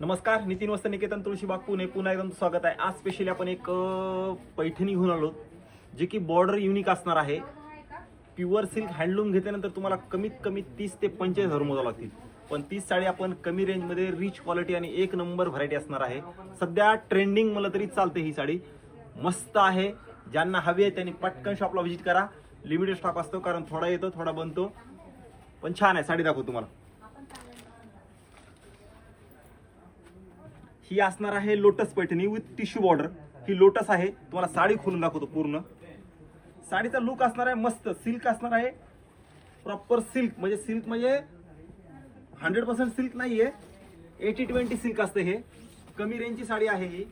नमस्कार नितीन वस्त निकेतन तुळशीबाग पुणे पुन्हा एकदम स्वागत आहे. आज स्पेशली आपण एक पैठणी घेऊन आलो जे की बॉर्डर युनिक असणार आहे. प्युअर सिल्क हँडलूम घेतल्यानंतर तुम्हाला कमीत कमी तीस ते पंचेचाळीस हजार मोजावं लागतील. पण तीच साडी आपण कमी रेंजमध्ये रिच क्वालिटी आणि एक नंबर व्हरायटी असणार आहे. सध्या ट्रेंडिंग मला तरी चालते ही साडी. मस्त आहे. ज्यांना हवी आहे त्यांनी पटकन शॉपला व्हिजिट करा. लिमिटेड स्टॉक असतो कारण थोडा येतो थोडा बनतो. पण छान आहे साडी दाखवू तुम्हाला. ही असणार आहे lotus Paithani with tissue border he lotus आहे. तुम्हाला साडी खोलून दाखवतो पूर्ण. साडीचा लुक असणार आहे मस्त. सिल्क असणार आहे. प्रॉपर सिल्क म्हणजे सिल्क म्हणजे हंड्रेड पर्सेंट सिल्क नाही आहे एटी ट्वेंटी सिल्क असते हे. कमी रेंजची साडी आहे ही.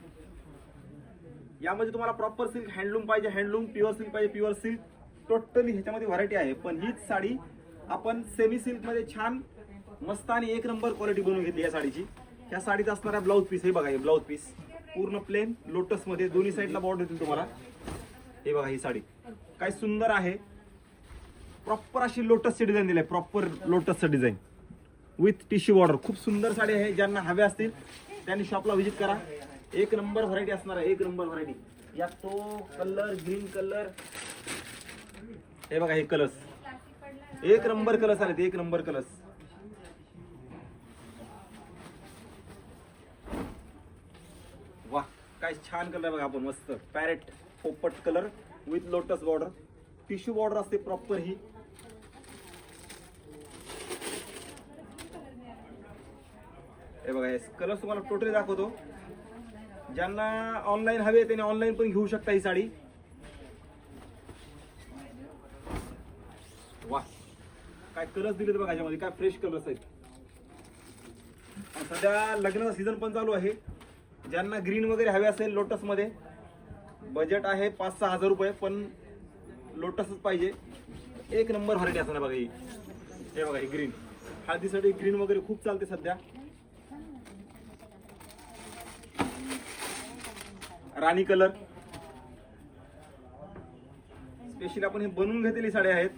यामध्ये तुम्हाला प्रॉपर सिल्क हँडलूम पाहिजे. हँडलूम प्युअर सिल्क पाहिजे. प्युअर सिल्क टोटली ह्याच्यामध्ये व्हरायटी आहे. पण हीच साडी आपण सेमी सिल्कमध्ये छान मस्त आणि एक नंबर क्वालिटी बनवून घेतली या साडीची. ह्या साडीत असणारा ब्लाऊज पीस हे बघा हे ब्लाऊज पीस पूर्ण प्लेन लोटसमध्ये दोन्ही साईडला बॉर्डर येतील तुम्हाला. हे बघा ही साडी. काय सुंदर आहे. प्रॉपर अशी लोटसची डिझाईन दिली आहे प्रॉपर लोटसचं डिझाईन विथ टिश्यू बॉर्डर खूप सुंदर साडी आहे ज्यांना हव्या असतील त्यांनी शॉपला व्हिजिट करा. एक नंबर व्हरायटी असणार आहे एक नंबर व्हरायटी यात तो कलर ग्रीन कलर हे बघा हे कलर्स एक नंबर कलर्स आले एक नंबर कलर्स वा काय छान कलर बघा आपण मस्त. पॅरेट पोपट colour with lotus border tissue border असते प्रॉपर ही. हे बघा हे कलर तुम्हाला टोटली दाखवतो. ज्यांना ऑनलाईन हवे त्यांनी ऑनलाईन पण घेऊ शकता ही साडी. वा काय कलर्स दिलेत बघा याच्यामध्ये काय फ्रेश कलर्स आहेत. सध्या लग्नाचा सीझन पण चालू आहे. ज्यांना ग्रीन वगैरे हवे असेल लोटसमध्ये बजेट आहे पाच सहा हजार रुपये पण लोटसच पाहिजे. एक नंबर व्हरायटी असणार बघा ही. हे बघा ही ग्रीन हळदीसाठी ग्रीन वगैरे खूप चालते सध्या. राणी कलर स्पेशली आपण हे बनवून घेतलेली साड्या आहेत.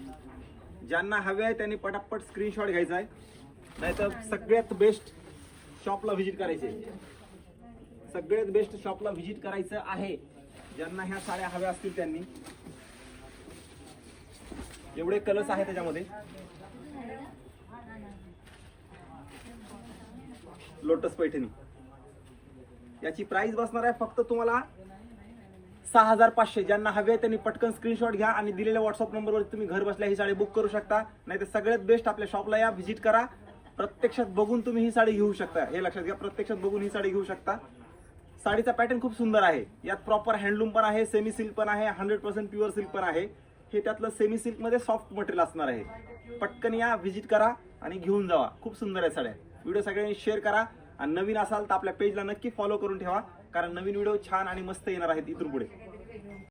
ज्यांना हवे आहे त्यांनी पटापट स्क्रीनशॉट घ्यायचा आहे. नाहीतर सगळ्यात बेस्ट शॉपला व्हिजिट करायचे. सगळ्यात बेस्ट शॉपला व्हिजिट करायचं आहे. ज्यांना ह्या साड्या हव्या असतील त्यांनी. एवढे कलर्स आहेत त्याच्यामध्ये. लोटस पैठणी. याची प्राइस बसणार आहे फक्त तुम्हाला सहा हजार पाचशे. ज्यांना हवे त्यांनी पटकन स्क्रीनशॉट घ्या आणि दिलेल्या व्हॉट्सअप नंबरवर तुम्ही घर बसल्या ही साडी बुक करू शकता. नाही तर सगळ्यात बेस्ट आपल्या शॉपला या व्हिजिट करा. प्रत्यक्षात बघून तुम्ही ही साडी घेऊ शकता. हे लक्षात घ्या प्रत्यक्षात बघून ही साडी घेऊ शकता. साडीचा पॅटर्न खूप सुंदर आहे. यात प्रॉपर हँडलूम पण आहे सेमी सिल्क पण आहे हंड्रेड पर्सेंट प्युअर सिल्क पण आहे. हे त्यातलं सेमी सिल्कमध्ये सॉफ्ट मटेरियल असणार आहे. पटकन या व्हिजिट करा आणि घेऊन जावा. खूप सुंदर आहे साड्या. व्हिडिओ सगळ्यांनी शेअर करा आणि नवीन असाल तर आपल्या पेजला नक्की फॉलो करून ठेवा कारण नवीन व्हिडिओ छान आणि मस्त येणार आहेत इथून पुढे.